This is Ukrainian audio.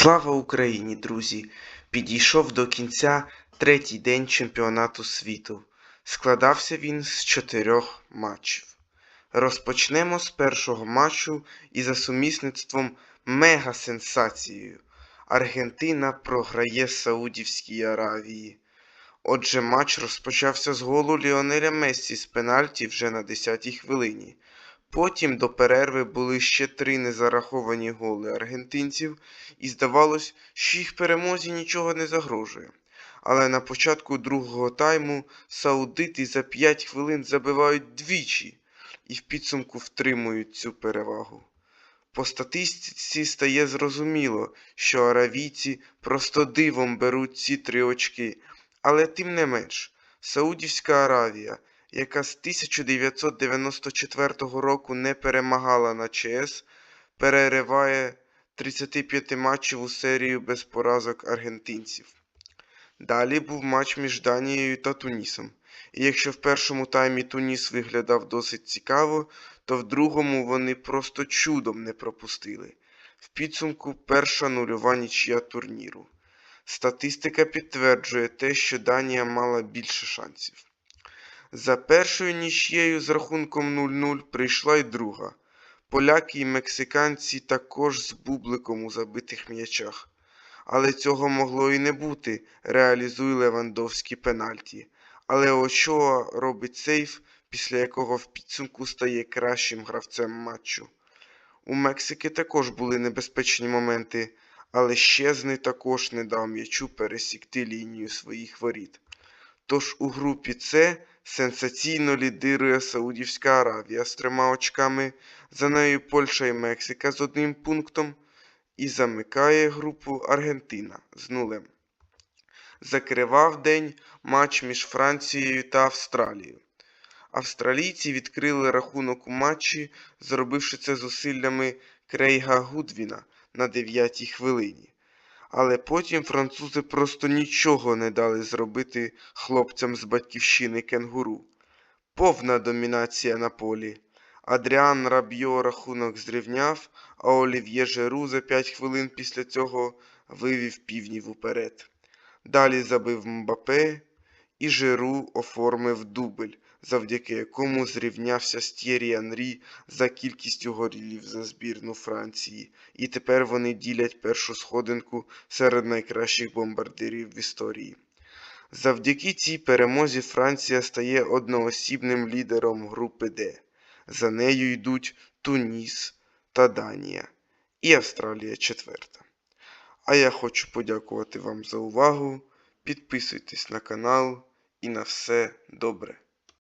Слава Україні, друзі! Підійшов до кінця третій день чемпіонату світу. Складався він з чотирьох матчів. Розпочнемо з першого матчу і за сумісництвом мега-сенсацією. Аргентина програє Саудівській Аравії. Отже, матч розпочався з голу Ліонеля Мессі з пенальті вже на 10-й хвилині. Потім до перерви були ще три незараховані голи аргентинців, і здавалось, що їх перемозі нічого не загрожує. Але на початку другого тайму саудити за 5 хвилин забивають двічі і в підсумку втримують цю перевагу. По статистиці стає зрозуміло, що аравійці просто дивом беруть ці три очки, але тим не менш, Саудівська Аравія, яка з 1994 року не перемагала на ЧС, перериває 35 матчеву серію без поразок аргентинців. Далі був матч між Данією та Тунісом. І якщо в першому таймі Туніс виглядав досить цікаво, то в другому вони просто чудом не пропустили. В підсумку перша нульова нічия турніру. Статистика підтверджує те, що Данія мала більше шансів. За першою нічією з рахунком 0-0 прийшла й друга. Поляки і мексиканці також з бубликом у забитих м'ячах. Але цього могло і не бути, реалізує Левандовський пенальті. Але Очоа робить сейф, після якого в підсумку стає кращим гравцем матчу. У Мексики також були небезпечні моменти, але Щезни також не дав м'ячу пересікти лінію своїх воріт. Тож у групі С сенсаційно лідирує Саудівська Аравія з трьома очками, за нею Польща і Мексика з одним пунктом, і замикає групу Аргентина з нулем. Закривав день матч між Францією та Австралією. Австралійці відкрили рахунок у матчі, зробивши це зусиллями Крейга Гудвіна на 9-й хвилині. Але потім французи просто нічого не дали зробити хлопцям з батьківщини кенгуру. Повна домінація на полі. Адріан Рабьо рахунок зрівняв, а Олів'є Жеру за 5 хвилин після цього вивів півнів уперед. Далі забив Мбапе, і Жеру оформив дубль, завдяки якому зрівнявся з Т'єрі Анрі за кількістю голів за збірну Франції, і тепер вони ділять першу сходинку серед найкращих бомбардирів в історії. Завдяки цій перемозі Франція стає одноосібним лідером групи Д. За нею йдуть Туніс та Данія і Австралія четверта. А я хочу подякувати вам за увагу. Підписуйтесь на канал і на все добре.